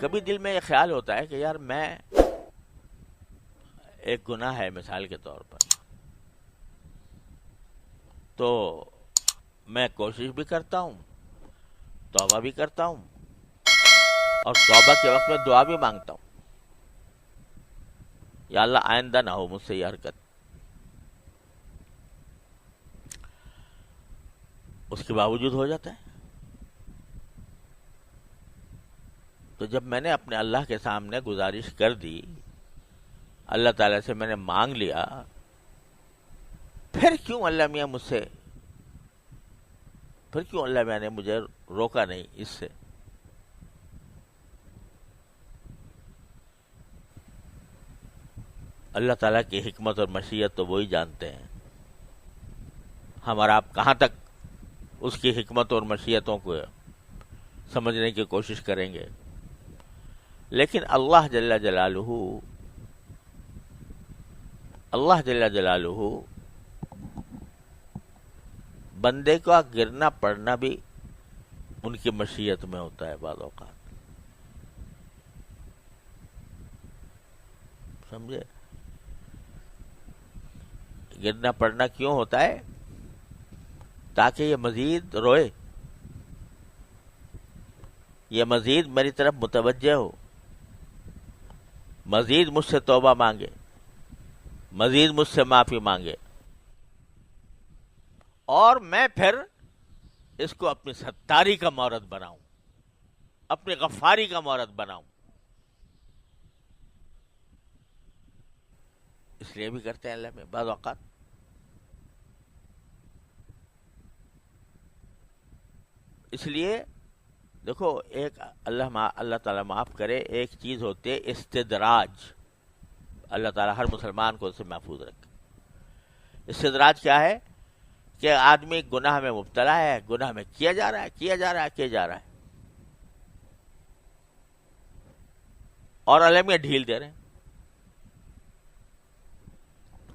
کبھی دل میں یہ خیال ہوتا ہے کہ یار میں ایک گناہ ہے مثال کے طور پر۔ تو میں کوشش بھی کرتا ہوں، توبہ بھی کرتا ہوں، اور توبہ کے وقت میں دعا بھی مانگتا ہوں۔ یا اللہ آئندہ نہ ہو مجھ سے یہ حرکت۔ اس کے باوجود ہو جاتا ہے۔ تو جب میں نے اپنے اللہ کے سامنے گزارش کر دی، اللہ تعالی سے میں نے مانگ لیا، پھر کیوں اللہ میاں مجھ سے؟ پھر کیوں اللہ میاں نے مجھے روکا نہیں اس سے؟ اللہ تعالیٰ کی حکمت اور مشیت تو وہی جانتے ہیں۔ ہمارا آپ کہاں تک اس کی حکمت اور مشیتوں کو سمجھنے کی کوشش کریں گے؟ لیکن اللہ جل جلالہ، اللہ جل جلالہ بندے کا گرنا پڑنا بھی ان کی مشیت میں ہوتا ہے بعض اوقات۔ سمجھے؟ گرنا پڑنا کیوں ہوتا ہے؟ تاکہ یہ مزید روئے، یہ مزید میری طرف متوجہ ہو۔ مزید مجھ سے توبہ مانگے، مزید مجھ سے معافی مانگے۔ اور میں پھر اس کو اپنی ستاری کا مورت بناؤں، اپنی غفاری کا مورت بناؤں۔ اس لیے بھی کرتے ہیں اللہ میں بعض اوقات۔ اس لیے دیکھو، ایک اللہ اللہ تعالیٰ معاف کرے، ایک چیز ہوتی ہے استدراج۔ اللہ تعالیٰ ہر مسلمان کو اسے محفوظ رکھے۔ استدراج کیا ہے؟ کہ آدمی گناہ میں مبتلا ہے، گناہ میں کیا جا رہا ہے، کیا جا رہا ہے، کیا جا رہا ہے۔ اور علمیہ ڈھیل دے رہے ہیں۔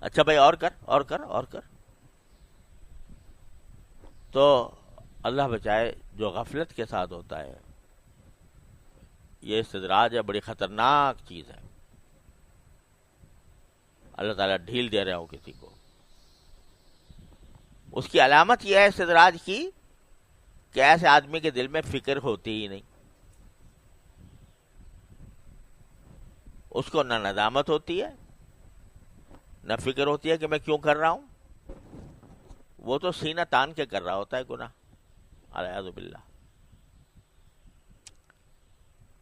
اچھا بھائی، اور کر اور کر اور کر۔ تو اللہ بچائے جو غفلت کے ساتھ ہوتا ہے۔ یہ استدراج ہے، بڑی خطرناک چیز ہے۔ اللہ تعالیٰ ڈھیل دے رہا ہوں کسی کو۔ اس کی علامت یہ ہے استدراج کی کہ ایسے آدمی کے دل میں فکر ہوتی ہی نہیں۔ اس کو نہ ندامت ہوتی ہے، نہ فکر ہوتی ہے کہ میں کیوں کر رہا ہوں۔ وہ تو سینہ تان کے کر رہا ہوتا ہے گناہ۔ باللہ۔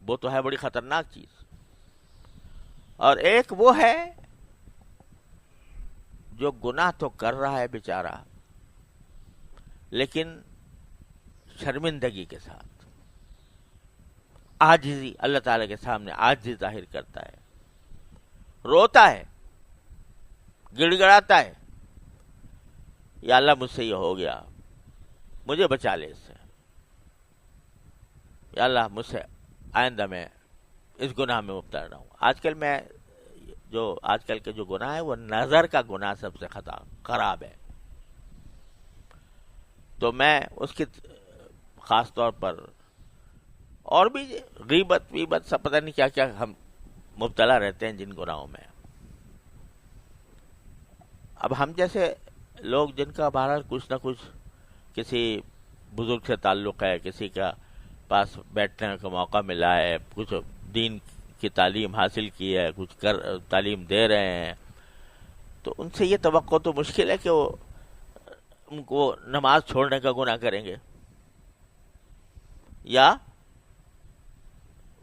وہ تو ہے بڑی خطرناک چیز۔ اور ایک وہ ہے جو گناہ تو کر رہا ہے بیچارہ، لیکن شرمندگی کے ساتھ۔ آجزی اللہ تعالی کے سامنے آجزی ظاہر کرتا ہے۔ روتا ہے، گڑ گڑاتا ہے۔ یا اللہ مجھ سے یہ ہو گیا۔ مجھے بچا لے اس سے۔ یا اللہ، مجھ سے آئندہ میں اس گناہ میں مبتلا رہا ہوں۔ آج کل میں جو، آج کل کے جو گناہ ہے وہ نظر کا گناہ سب سے خطا، خراب ہے۔ تو میں اس کی خاص طور پر اور بھی غیبت، ویبت، سب پتہ نہیں کیا کیا ہم مبتلا رہتے ہیں جن گناہوں میں۔ اب ہم جیسے لوگ جن کا بہرحال کچھ نہ کچھ کسی بزرگ سے تعلق ہے، کسی کا پاس بیٹھنے کا موقع ملا ہے، کچھ دین کی تعلیم حاصل کی ہے، کچھ کر، تعلیم دے رہے ہیں۔ تو ان سے یہ توقع تو مشکل ہے کہ وہ، ان کو نماز چھوڑنے کا گناہ کریں گے۔ یا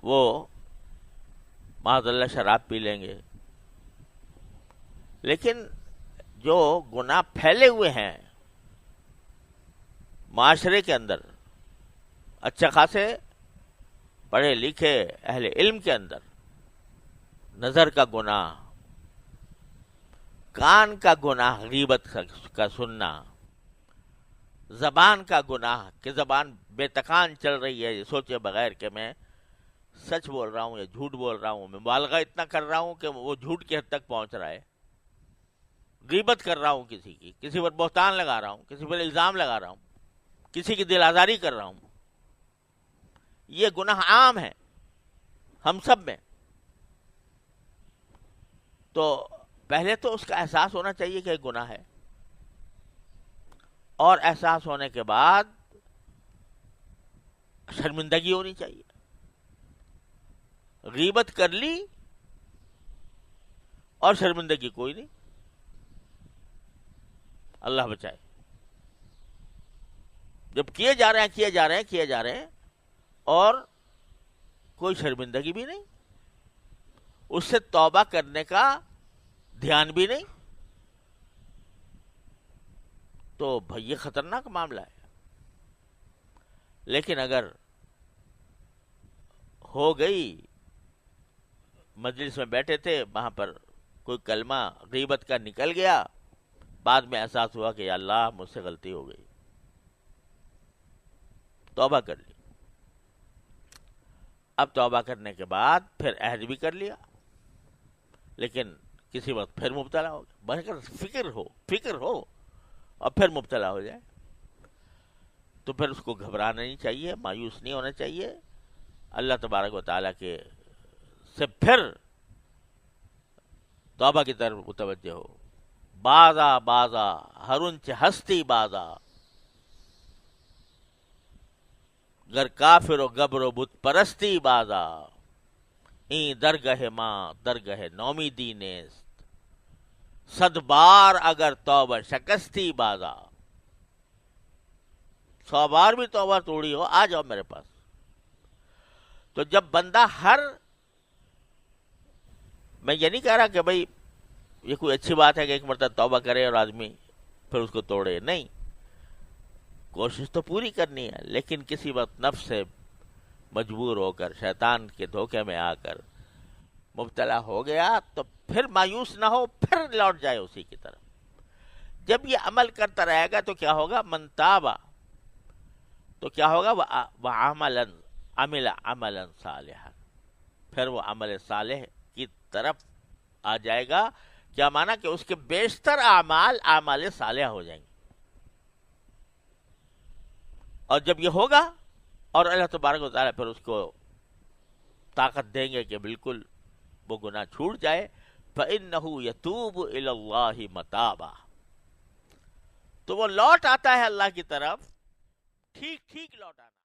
وہ معذ اللہ شراب پی لیں گے۔ لیکن جو گناہ پھیلے ہوئے ہیں معاشرے کے اندر اچھا خاصے، پڑھے لکھے اہل علم کے اندر، نظر کا گناہ، کان کا گناہ، غیبت کا سننا، زبان کا گناہ، کہ زبان بے تکان چل رہی ہے، یہ سوچے بغیر کہ میں سچ بول رہا ہوں یا جھوٹ بول رہا ہوں، میں مبالغہ اتنا کر رہا ہوں کہ وہ جھوٹ کی حد تک پہنچ رہا ہے۔ غیبت کر رہا ہوں کسی کی، کسی پر بہتان لگا رہا ہوں، کسی پر الزام لگا رہا ہوں۔ کسی کی دل آزاری کر رہا ہوں۔ یہ گناہ عام ہے ہم سب میں۔ تو پہلے تو اس کا احساس ہونا چاہیے کہ ایک گناہ ہے۔ اور احساس ہونے کے بعد شرمندگی ہونی چاہیے۔ غیبت کر لی اور شرمندگی کوئی نہیں۔ اللہ بچائے۔ جب کیے جا رہے ہیں، کیے جا رہے ہیں، کیے جا رہے ہیں، اور کوئی شرمندگی بھی نہیں، اس سے توبہ کرنے کا دھیان بھی نہیں۔ تو بھائی، یہ خطرناک معاملہ ہے۔ لیکن اگر ہو گئی، مجلس میں بیٹھے تھے، وہاں پر کوئی کلمہ غیبت کا نکل گیا، بعد میں احساس ہوا کہ اللہ، مجھ سے غلطی ہو گئی۔ توبہ کر لی۔ اب توبہ کرنے کے بعد پھر عہد بھی کر لیا۔ لیکن کسی وقت پھر مبتلا ہو گیا۔ فکر ہو فکر ہو اور پھر مبتلا ہو جائے۔ تو پھر اس کو گھبرانا نہیں چاہیے، مایوس نہیں ہونا چاہیے۔ اللہ تبارک و تعالیٰ کے سے پھر توبہ کی طرف متوجہ ہو۔ بازا بازا ہرنچ ہستی بازا۔ گر کافر و گبر و بت پرستی بازا۔ این درگہ ماں درگہ نومی دینست صد بار اگر توبہ شکستی بازا۔ سو بار بھی توبہ توڑی ہو، آ جاؤ میرے پاس۔ تو جب بندہ ہر، میں یہ نہیں کہہ رہا کہ بھائی یہ کوئی اچھی بات ہے کہ ایک مرتبہ توبہ کرے اور آدمی پھر اس کو توڑے، نہیں۔ کوشش تو پوری کرنی ہے، لیکن کسی وقت نفس سے مجبور ہو کر، شیطان کے دھوکے میں آ کر مبتلا ہو گیا، تو پھر مایوس نہ ہو، پھر لوٹ جائے اسی کی طرف۔ جب یہ عمل کرتا رہے گا تو کیا ہوگا؟ منتابا تو کیا ہوگا؟ وہ عمل عمل عمل صالح پھر وہ عمل صالح کی طرف آ جائے گا۔ کیا مانا کہ اس کے بیشتر اعمال اعمال صالح ہو جائیں گے۔ اور جب یہ ہوگا اور اللہ تبارک و تعالیٰ پھر اس کو طاقت دیں گے کہ بالکل وہ گناہ چھوٹ جائے، فَإِنَّهُ يَتُوبُ إِلَى اللَّهِ مَتَابًا۔ تو وہ لوٹ آتا ہے اللہ کی طرف، ٹھیک ٹھیک لوٹ آتا